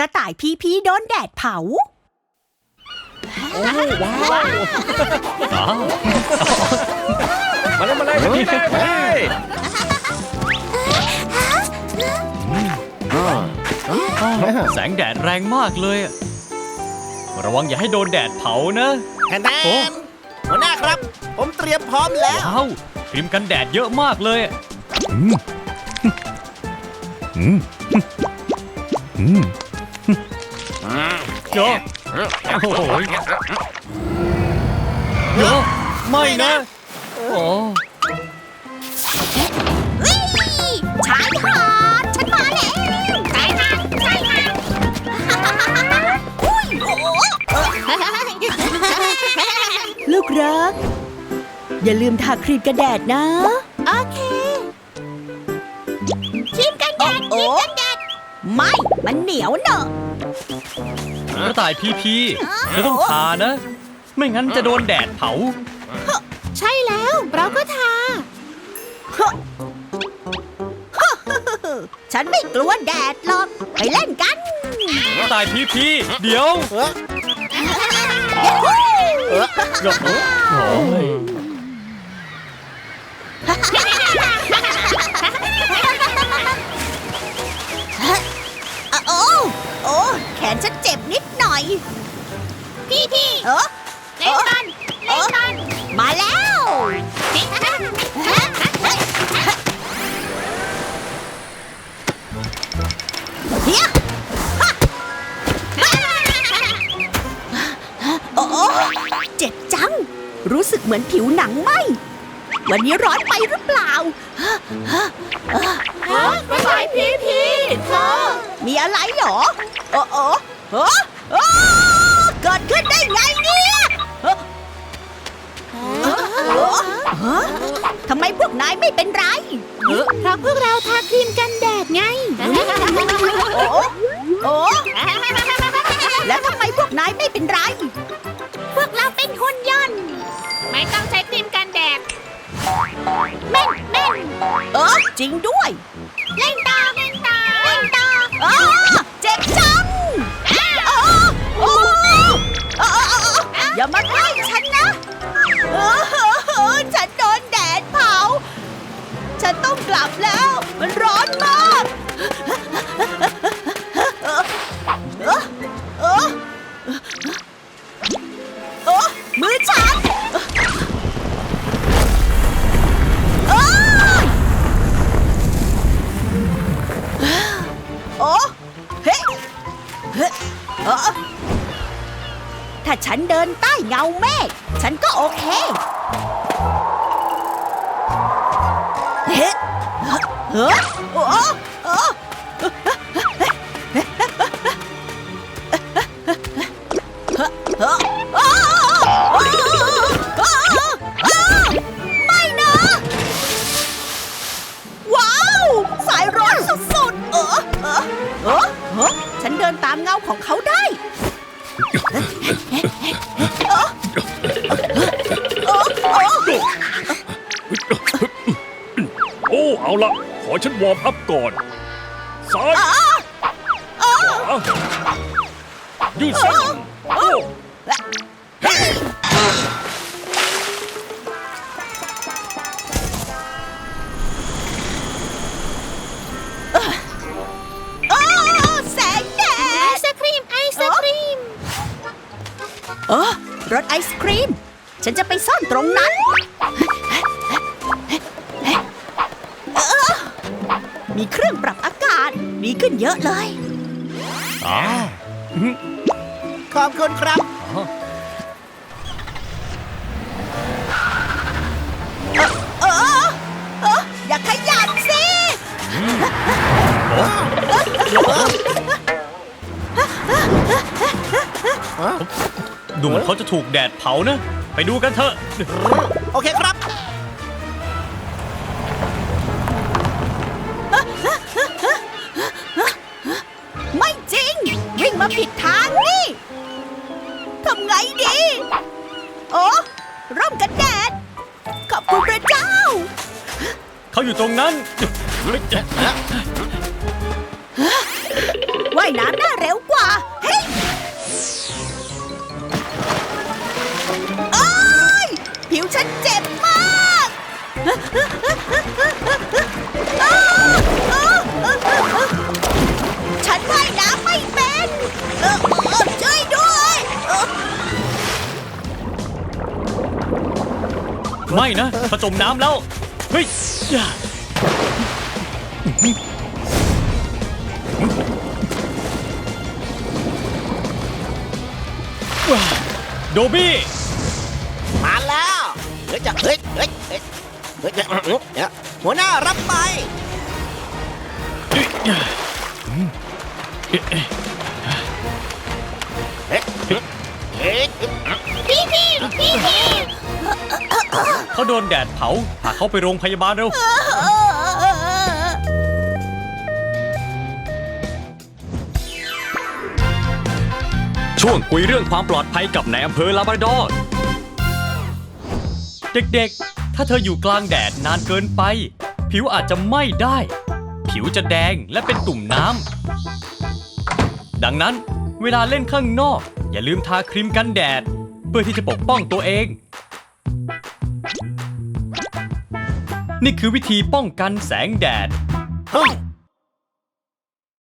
ระต่ายพีพีโดนแดดเผาอ๋อมาเลยมาเลยมาเลยมาเลยแสงแดดแรงมากเลยอะระวังอย่าให้โดนแดดเผานะ แทนแทโอ้ นหัวหน้าครับ ผมเตรียมพร้อมแล้ว ว้าวครีมกันแดดเยอะมากเลยอะ โยโอ้โหโยไม่นะ โอ้ช้างหาดฉันมาแล้วใช่ค่ะใช่ค่ะอุ้ยโอ้ลูกรัก อย่าลืมทาครีมกันแดดนะ โอเค ครีมกันแดดครีมกันแดด ไม่ มันเหนียวเนอะกระต่ายพีพีเธอต้องทานะ ไม่งั้นจะโดนแดดเผา ใช่แล้ว เราก็ทา ฉันไม่กลัวแดดหรอก ไปเล่นกัน กระต่ายพีพีเดี๋ยวเอ้อโอ้ย นฉันเจ็บนิดหน่อย พี่พี่เออเล่นกันเล่นกันมาแล้วเฮียฮะโอ้เจ็บจัง รู้สึกเหมือนผิวหนังไหม วันนี้ร้อนไปหรือเปล่า ฮะทำไมพวกนายไม่เป็นไร เพราะพวกเราทาครีมกันแดดไง โอ้โอ้แล้วทำไมพวกนายไม่เป็นไร พวกเราเป็นคนย่นต์ ไม่ต้องใช้ครีมกันแดดเม่นเม่นเออจริงด้วย เออถ้าฉันเดินใต้เงาเมฆฉันก็โอเคเฮ้เฮ้โอ้โอ้ เอาละขอฉันวอร์มอัพก่อน ซ้ายขวายืดเส้นโอ้เออแสงแดไอดศครีมไอศครีมเออรถไอศครีม ฉันจะไปซ่อนตรงนั้น มีเครื่องปรับอากาศ ดีขึ้นเยอะเลย อ๋อขอบคุณครับ เออเอออย่าขยับสิดูเหมือนเขาจะถูกแดดเผานะ ไปดูกันเถอะ โอเคครับ มาผิดทางนี่ทำไงดี โอ้ร่มกันแดด ขอบคุณพระเจ้า เขาอยู่ตรงนั้นลึกจะว่ายน้ำได้เร็วกว่า เฮ้ยเอ้ยผิวฉันเจ็บมาก เออเออช่วยด้วยเออไม่นะถ้าจมน้ำแล้ว เฮ้ยอย่าว้าโดบี้มาแล้วเฮ้ยจะเฮ้ยเฮ้ยเฮ้ยเฮ้ยเนี่ยหัวหน้ารับไป เฮ้ยพี่พี่พี่พี่เขาโดนแดดเผาพาเขาไปโรงพยาบาลเร็ว ช่วงคุยเรื่องความปลอดภัยกับนายอำเภอลาบราดอร์เด็กๆ ถ้าเธออยู่กลางแดดนานเกินไป ผิวอาจจะไหม้ได้ ผิวจะแดงและเป็นตุ่มน้ำดังนั้นเวลาเล่นข้างนอก อย่าลืมทาครีมกันแดด เพื่อที่จะปกป้องตัวเอง นี่คือวิธีป้องกันแสงแดดฮ